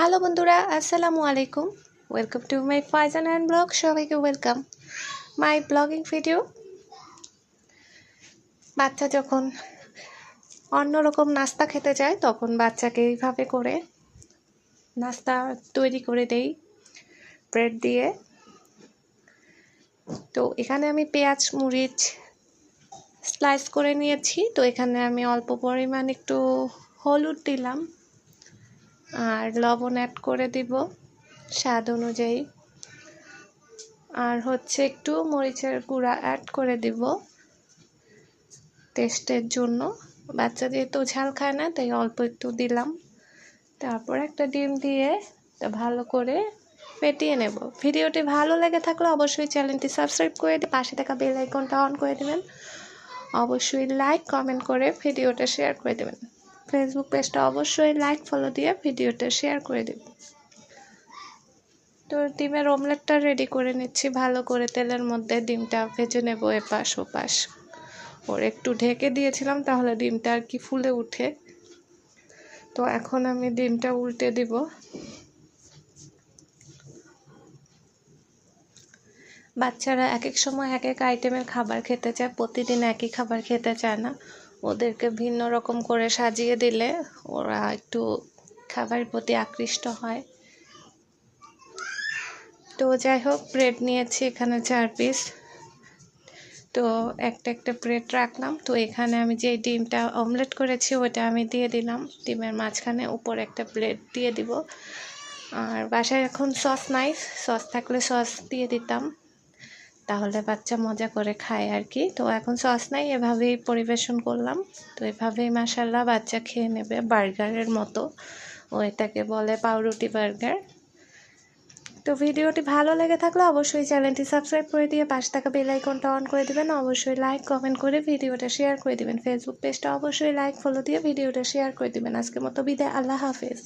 Hello বন্ধুরা, আসসালামু আলাইকুম। Welcome to my Faizan and blog সবাইকে ওয়েলকাম মাই ব্লগিং ভিডিও বাচ্চা যখন অন্যরকম নাস্তা খেতে যায়, তখন বাচ্চাকে এইভাবে করে নাস্তা তৈরি করে দেই ব্রেড দিয়ে। তো এখানে আমি পেঁয়াজ, মরিচ স্লাইস করে নিয়েছি। তো এখানে আমি অল্প পরিমাণ একটু হলুদ দিলাম। আর লবণ অ্যাড করে দিব স্বাদ অনুযায়ী। আর হচ্ছে একটু মরিচের গুঁড়া অ্যাড করে দিব টেস্টের জন্য। বাচ্চা যেহেতু ঝাল খায় না, তাই অল্প একটু দিলাম। তারপর একটা ডিম দিয়ে ভালো করে ফেটিয়ে নেব। ভিডিওটি ভালো লেগে থাকলে অবশ্যই চ্যানেলটি সাবস্ক্রাইব করে দিয়ে পাশে থাকা বেল আইকনটা অন করে দেবেন। অবশ্যই লাইক কমেন্ট করে ভিডিওটা শেয়ার করে দেবেন। ফেসবুক পেজটা অবশ্যই লাইক ফলো দিয়ে ভিডিওটা শেয়ার করে দেবেন তো ডিমের অমলেটটা রেডি করে নিচ্ছি। ভালো করে তেলের মধ্যে ডিমটা ভেজে নেব এপাশ ওপাশ। ওর একটু ঢেকে দিয়েছিলাম, তাহলে ডিমটা আর কি ফুলে উঠে। তো এখন আমি ডিমটা উল্টে দিব। বাচ্চারা এক এক সময় এক এক আইটেমের খাবার খেতে চায়। প্রতিদিন একই খাবার খেতে চায় না। ওদেরকে ভিন্ন রকম করে সাজিয়ে দিলে ওরা একটু খাবারের প্রতি আকৃষ্ট হয়। তো যাই হোক, ব্রেড নিয়েছি এখানে চার পিস। তো একটা একটা ব্রেড রাখলাম। তো এখানে আমি যে ডিমটা অমলেট করেছি ওটা আমি দিয়ে দিলাম। ডিমের মাঝখানে উপর একটা ব্রেড দিয়ে দিব। আর বাসায় এখন সস নাই। সস থাকলে সস দিয়ে দিতাম। তাহলে বাচ্চা মজা করে খায় আর কি। তো এখন সস নাই, এভাবেই পরিবেশন করলাম। তো এভাবেই মাসাল্লাহ বাচ্চা খেয়ে নেবে বার্গারের মতো। ও এটাকে বলে পাউরুটি বার্গার। তো ভিডিওটি ভালো লেগে থাকলে অবশ্যই চ্যানেলটি সাবস্ক্রাইব করে দিয়ে পাশে থাকা বেল আইকনটা অন করে দিবেন। অবশ্যই লাইক কমেন্ট করে ভিডিওটা শেয়ার করে দিবেন। ফেসবুক পেজটা অবশ্যই লাইক ফলো দিয়ে ভিডিওটা শেয়ার করে দিবেন। আজকের মতো বিদায়, আল্লাহ হাফেজ।